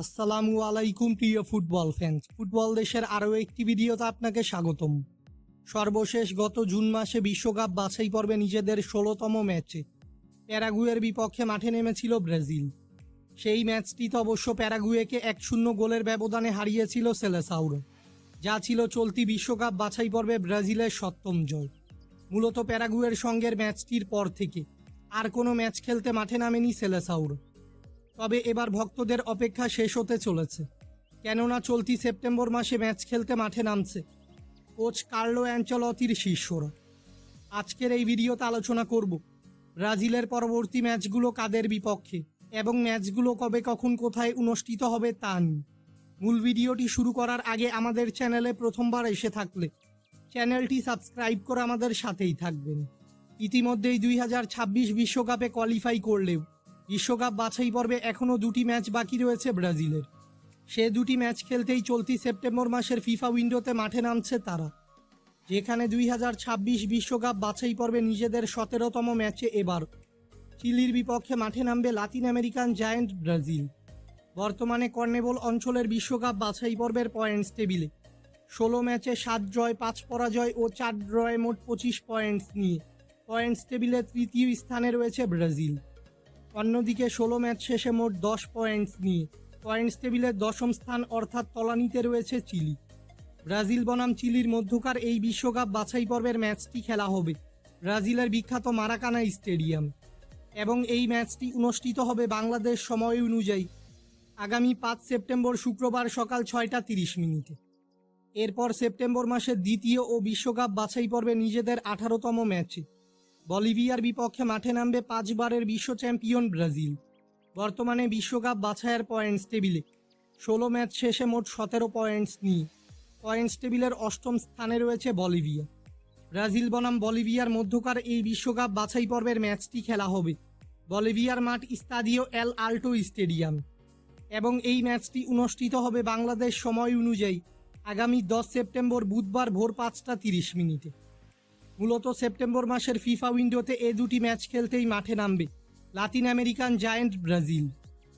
আসসালামু আলাইকুম, প্রিয় ফুটবল ফ্যান্স ফুটবল দেশের আরও একটি ভিডিওতে আপনাকে স্বাগতম। সর্বশেষ গত জুন মাসে বিশ্বকাপ বাছাই পর্বে নিজেদের ষোলোতম ম্যাচে। প্যারাগুয়ের বিপক্ষে মাঠে নেমেছিল ব্রাজিল। সেই ম্যাচটিতে অবশ্য প্যারাগুয়েকে এক শূন্য গোলের ব্যবধানে হারিয়েছিল সেলেসাউরো। যা ছিল চলতি বিশ্বকাপ বাছাই পর্বে ব্রাজিলের সপ্তম জয়। মূলত প্যারাগুয়ের সঙ্গের ম্যাচটির পর থেকে আর কোনো ম্যাচ খেলতে মাঠে নামেনি সেলেসাউরো। তবে এবার ভক্তদের অপেক্ষা শেষ হতে চলেছে। কেননা চলতি সেপ্টেম্বর মাসে ম্যাচ খেলতে মাঠে নামছে কোচ কার্লো অ্যাঞ্চলতির শিষ্যরা। আজকের এই ভিডিওতে আলোচনা করব, ব্রাজিলের পরবর্তী ম্যাচগুলো কাদের বিপক্ষে এবং ম্যাচগুলো কবে কখন কোথায় অনুষ্ঠিত হবে তা নিয়ে। মূল ভিডিওটি শুরু করার আগে আমাদের চ্যানেলে প্রথমবার এসে থাকলে চ্যানেলটি সাবস্ক্রাইব করে আমাদের সাথেই থাকবেন। ইতিমধ্যেই দুই হাজার ছাব্বিশ বিশ্বকাপে কোয়ালিফাই করলেও বিশ্বকাপ বাছাই পর্বে এখনও দুটি ম্যাচ বাকি রয়েছে ব্রাজিলের। সে দুটি ম্যাচ খেলতেই চলতি সেপ্টেম্বর মাসের ফিফা উইন্ডোতে মাঠে নামছে তারা। যেখানে দুই হাজার ছাব্বিশ বিশ্বকাপ বাছাই পর্বে নিজেদের সতেরোতম ম্যাচে এবার। চিলির বিপক্ষে মাঠে নামবে লাতিন আমেরিকান জায়ান্ট ব্রাজিল। বর্তমানে কর্নেবল অঞ্চলের বিশ্বকাপ বাছাই পর্বের পয়েন্টস টেবিলে। ষোলো ম্যাচে সাত জয়, পাঁচ পরাজয় ও চার ড্রয়ে মোট পঁচিশ পয়েন্টস নিয়ে। পয়েন্টস টেবিলে তৃতীয় স্থানে রয়েছে ব্রাজিল। অন্যদিকে ষোলো ম্যাচ শেষে মোট দশ পয়েন্টস নিয়ে। পয়েন্টস টেবিলের দশম স্থান অর্থাৎ তলানিতে রয়েছে চিলি। ব্রাজিল বনাম চিলির মধ্যকার এই বিশ্বকাপ বাছাই পর্বের ম্যাচটি খেলা হবে ব্রাজিলের বিখ্যাত মারাকানা স্টেডিয়াম এবং এই ম্যাচটি অনুষ্ঠিত হবে বাংলাদেশ সময় অনুযায়ী আগামী পাঁচ সেপ্টেম্বর শুক্রবার সকাল ছয়টা তিরিশ মিনিটে। এরপর সেপ্টেম্বর মাসের দ্বিতীয় ও বিশ্বকাপ বাছাই পর্বে নিজেদের আঠারোতম ম্যাচে বলিভিয়ার বিপক্ষে মাঠে নামবে পাঁচবারের বিশ্ব চ্যাম্পিয়ন ব্রাজিল। বর্তমানে বিশ্বকাপ বাছাইয়ের পয়েন্টস টেবিলে ষোলো ম্যাচ শেষে মোট সতেরো পয়েন্টস নিয়ে। পয়েন্টস টেবিলের অষ্টম স্থানে রয়েছে বলিভিয়া। ব্রাজিল বনাম বলিভিয়ার মধ্যকার এই বিশ্বকাপ বাছাই পর্বের ম্যাচটি খেলা হবে। বলিভিয়ার মাঠ ইস্তাদিও এল আল্টো স্টেডিয়াম। এবং এই ম্যাচটি অনুষ্ঠিত হবে বাংলাদেশ সময় অনুযায়ী। আগামী দশ সেপ্টেম্বর বুধবার ভোর পাঁচটা তিরিশ মিনিটে। মূলত সেপ্টেম্বর মাসের ফিফা উইন্ডোতে এ দুটি ম্যাচ খেলতেই মাঠে নামবে। Latin American giant Brazil.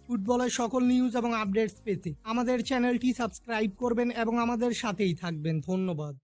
ফুটবলের সকল নিউজ এবং আপডেটস পেতে আমাদের চ্যানেলটি সাবস্ক্রাইব করবেন এবং আমাদের সাথেই থাকবেন। ধন্যবাদ।